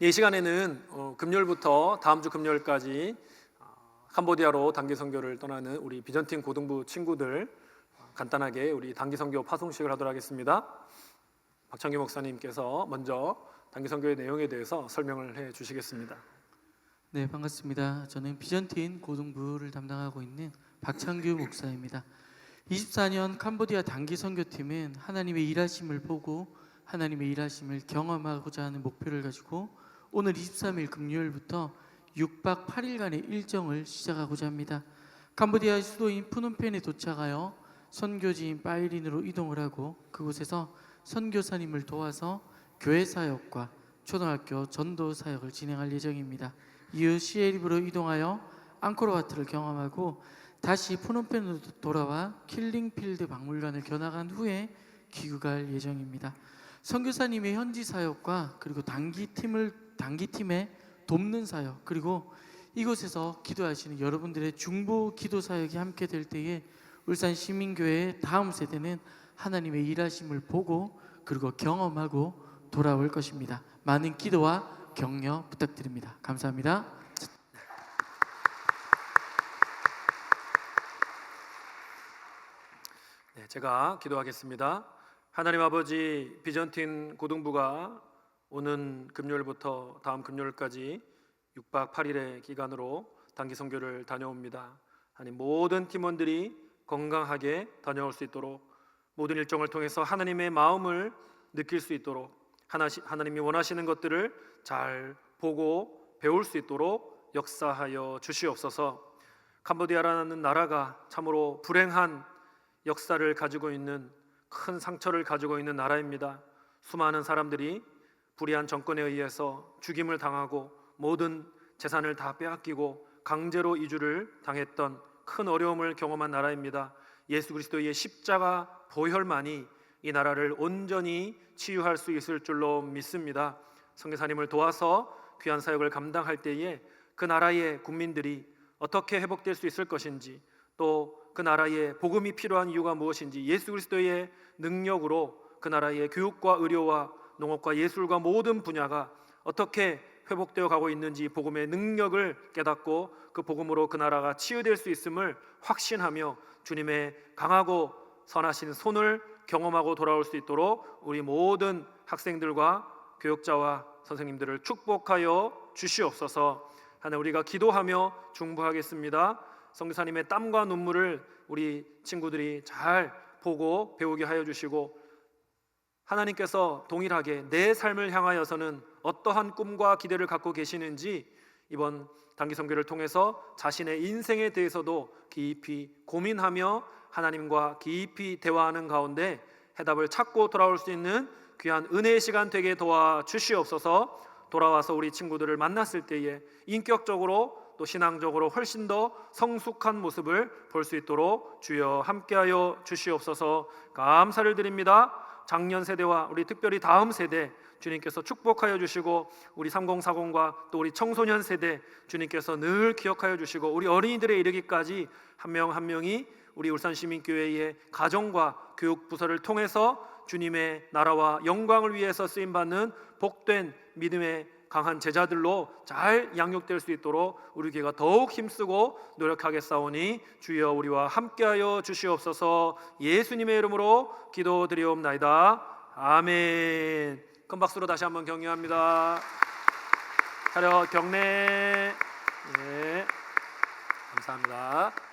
이 시간에는 어, 금요일부터 다음 주 금요일까지 어, 캄보디아로 단기 선교를 떠나는 우리 비전팀 고등부 친구들 어, 간단하게 우리 단기 선교 파송식을 하도록 하겠습니다. 박창규 목사님께서 먼저 단기 선교의 내용에 대해서 설명을 해 주시겠습니다. 네, 반갑습니다. 저는 비전팀 고등부를 담당하고 있는 박창규 목사입니다. 24년 캄보디아 단기 선교팀은 하나님의 일하심을 보고 하나님의 일하심을 경험하고자 하는 목표를 가지고 오늘 23일 금요일부터 6박 8일간의 일정을 시작하고자 합니다. 캄보디아 수도인 푸놈펜에 도착하여 선교지인 파이린으로 이동을 하고 그곳에서 선교사님을 도와서 교회 사역과 초등학교 전도 사역을 진행할 예정입니다. 이후 시에립으로 이동하여 앙코르와트를 경험하고 다시 푸놈펜으로 돌아와 킬링필드 박물관을 견학한 후에 귀국할 예정입니다. 선교사님의 현지 사역과 그리고 단기 팀을 단기 팀에 돕는 사역 그리고 이곳에서 기도하시는 여러분들의 중보 기도 사역이 함께 될 때에 울산 시민교회의 다음 세대는 하나님의 일하심을 보고 그리고 경험하고 돌아올 것입니다. 많은 기도와 격려 부탁드립니다. 감사합니다. 네, 제가 기도하겠습니다. 하나님 아버지 비전팀 고등부가 오는 금요일부터 다음 금요일까지 6박 8일의 기간으로 단기 선교를 다녀옵니다. 하나님 모든 팀원들이 건강하게 다녀올 수 있도록 모든 일정을 통해서 하나님의 마음을 느낄 수 있도록 하나님이 원하시는 것들을 잘 보고 배울 수 있도록 역사하여 주시옵소서. 캄보디아라는 나라가 참으로 불행한 역사를 가지고 있는 큰 상처를 가지고 있는 나라입니다. 수많은 사람들이 불의한 정권에 의해서 죽임을 당하고 모든 재산을 다 빼앗기고 강제로 이주를 당했던 큰 어려움을 경험한 나라입니다. 예수 그리스도의 십자가 보혈만이 이 나라를 온전히 치유할 수 있을 줄로 믿습니다. 성교사님을 도와서 귀한 사역을 감당할 때에 그 나라의 국민들이 어떻게 회복될 수 있을 것인지 또 그 나라에 복음이 필요한 이유가 무엇인지 예수 그리스도의 능력으로 그 나라의 교육과 의료와 농업과 예술과 모든 분야가 어떻게 회복되어 가고 있는지 복음의 능력을 깨닫고 그 복음으로 그 나라가 치유될 수 있음을 확신하며 주님의 강하고 선하신 손을 경험하고 돌아올 수 있도록 우리 모든 학생들과 교육자와 선생님들을 축복하여 주시옵소서. 하나 우리가 기도하며 중보하겠습니다. 성교사님의 땀과 눈물을 우리 친구들이 잘 보고 배우게 하여 주시고 하나님께서 동일하게 내 삶을 향하여서는 어떠한 꿈과 기대를 갖고 계시는지 이번 단기 선교를 통해서 자신의 인생에 대해서도 깊이 고민하며 하나님과 깊이 대화하는 가운데 해답을 찾고 돌아올 수 있는 귀한 은혜의 시간 되게 도와 주시옵소서. 돌아와서 우리 친구들을 만났을 때에 인격적으로 또 신앙적으로 훨씬 더 성숙한 모습을 볼 수 있도록 주여 함께하여 주시옵소서. 감사를 드립니다. 작년 세대와 우리 특별히 다음 세대 주님께서 축복하여 주시고 우리 3040과 또 우리 청소년 세대 주님께서 늘 기억하여 주시고 우리 어린이들에 이르기까지 한 명한 명이 우리 울산 시민교회의 가정과 교육 부서를 통해서 주님의 나라와 영광을 위해서 쓰임 받는 복된 믿음의 강한 제자들로 잘 양육될 수 있도록 우리 교회가 더욱 힘쓰고 노력하겠사오니 주여 우리와 함께하여 주시옵소서. 예수님의 이름으로 기도드리옵나이다. 아멘. 큰 박수로 다시 한번 격려합니다. 차렷 경례. 네 감사합니다